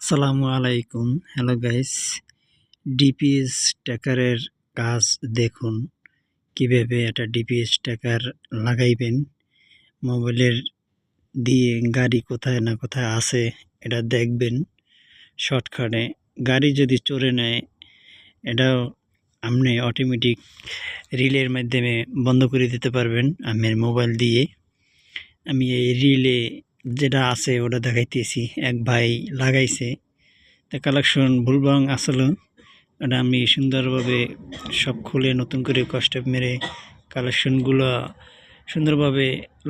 আসসালামু আলাইকুম। Hello guys DPS ট্যাকারের কাজ দেখুন। কীভাবে একটা ডিপিএস ট্যাকার লাগাইবেন? মোবাইলের দিয়ে গাড়ি কোথায় না কোথায় আছে, এটা দেখবেন। শর্টকাটে গাড়ি যদি চড়ে নেয়, এটাও আপনি অটোমেটিক রিলের মাধ্যমে বন্ধ করে দিতে পারবেন। আমার মোবাইল দিয়ে আমি এই রিলে যেটা আছে ওটা দেখাইতেছি। এক ভাই লাগাইছে। তা কালেকশন ভুলবাং আসলো। ওটা আমি সুন্দরভাবে সব খুলে নতুন করে কষ্ট মেরে কালেকশনগুলো সুন্দরভাবে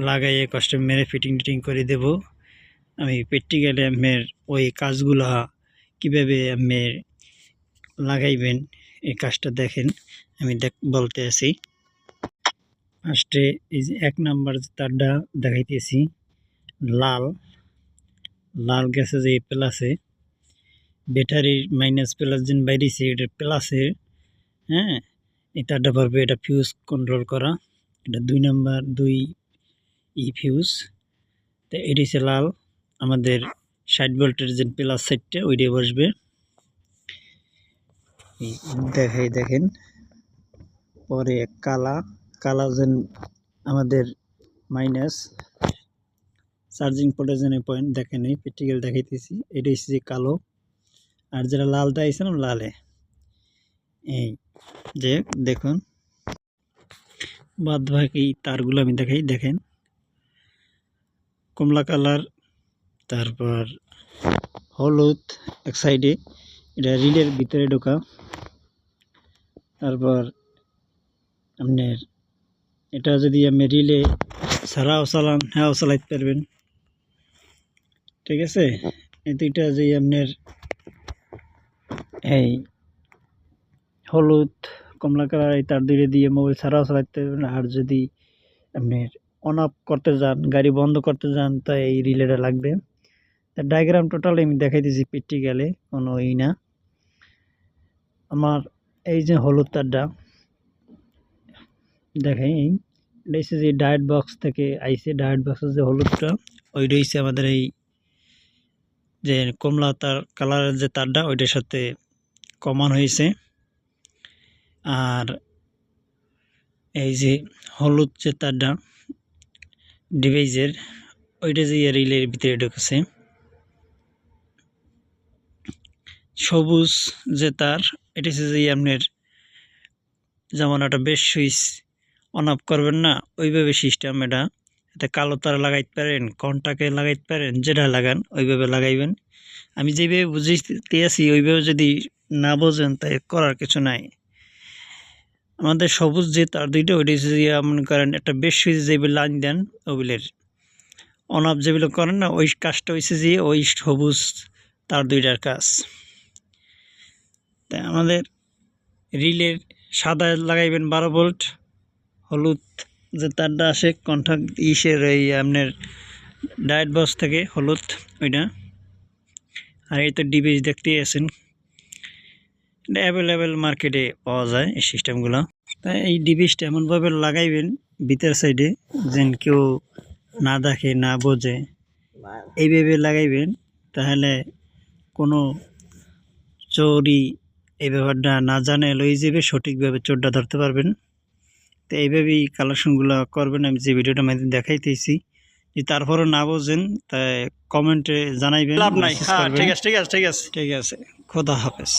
লাগাইয়ে কষ্ট মেরে ফিটিং টিটিং করে দেব। আমি প্র্যাকটিক্যালি আমের ওই কাজগুলা কীভাবে আমের লাগাইবেন, এই কাজটা দেখেন। আমি দেখ, বলতে আছি। ফার্স্টে এই যে এক নাম্বার তারটা দেখাইতেছি। লাল লাল গেছে যে প্লাসে। ব্যাটারির মাইনাস প্লাস যেন বাইরেছে, এটা প্লাসে হ্যাঁ? তারটা পারবে এটা ফিউজ কন্ট্রোল করা। এটা দুই নাম্বার দুই ই ফিউজ তো এটি লাল। আমাদের ষাট ভোল্টের যে প্লাস সাইডটা ওইটাই বসবে। দেখাই, দেখেন। পরে কালা কালা যেন আমাদের মাইনাস চার্জিং পোর্টের পয়েন্ট দেখেন এই প্র্যাকটিক্যাল দেখাইতেছি। এটা হচ্ছে কালো, আর যেটা লালটা আইছে না, লালে। এই যে দেখুন বাদ বাকি তারগুলো আমি দেখাই, দেখেন। কমলা কালার, তারপর হলুদ এক সাইডে এটা রিলের ভিতরে ঢোকা। তারপর আপনার, এটা যদি আপনি রিলে ছাড়াও চালান হ্যাঁ চালাইতে পারবেন। ঠিক আছে? এই দুইটা যে আপনার এই হলুদ কমলা কালার, এই তার দুইটা দিয়ে মোবাইল ছাড়াও চালাতে পারবেন। আর যদি আপনার অন অফ করতে যান, গাড়ি বন্ধ করতে যান, তা এই রিলেটা লাগবে। ডায়াগ্রাম টোটাল আমি দেখাই দিয়েছি প্র্যাকটিক্যালে কোনো ই না। আমার এই যে হলুদ তারটা দেখাই এটা হচ্ছে যে ডায়েট বক্স থেকে আইসে ডায়েট বক্সের যে হলুদটা ওই হচ্ছে আমাদের এই যে কমলা তার কালারের যে তারটা, ওইটার সাথে কমন হয়েছে। আর এই যে হলুদ যে তারটা, ডিভাইসের, ওইটা যে রিলের ভিতরে ঢুকেছে। সবুজ যে তার, এটা হচ্ছে যে আপনার যেমন একটা বেশ সুইচ অন অফ করবেন না, ওইভাবে সিস্টেম এটা এটা কালো তার লাগাইতে পারেন, কন্টাকে লাগাইতে পারেন, যেটা লাগান, ওইভাবে লাগাইবেন। আমি যেভাবে বুঝিতে আছি, ওইভাবে যদি না বোঝেন তাই করার কিছু নাই। আমাদের সবুজ যে তার দুইটা, ওইটা মনে করেন একটা বেশ সুইচ যেগুলো লাইন দেন ওগুলোর অন অফ যেগুলো করেন না, ওই কাজটা হয়েছে যে ওই সবুজ তার দুইটার কাজ। তাই আমাদের রিলের সাদা লাগাইবেন বারো ভোল্ট, হলুদ যে তারটা আসে কন্ট্যাক্ট ইসের এই আপনার ডায়েট বস থেকে হলুদ, ওইটা। আর এই তো ডিভাইস দেখতেই আছেন। এটা অ্যাভেলেবেল মার্কেটে পাওয়া যায় এই সিস্টেমগুলো তাই এই ডিভাইসটা এমনভাবে লাগাইবেন ভিতর সাইডে যেন কেউ না দেখে, না বোঝে। এইভাবে লাগাইবেন, তাহলে কোনো চোরই এই ব্যাপারটা না জানে লই যাবে সঠিকভাবে চোরটা ধরতে পারবেন। তো এইভাবেই কালেকশনগুলো করবেন। আমি যে ভিডিওটা মাধ্যমে দেখাইতেছি যে তারপরও না বোঝেন তাই কমেন্টে জানাইবেন লাভ নাই। message হ্যাঁ। ঠিক আছে ঠিক আছে ঠিক আছে। ঠিক আছে খোদা হাফেজ।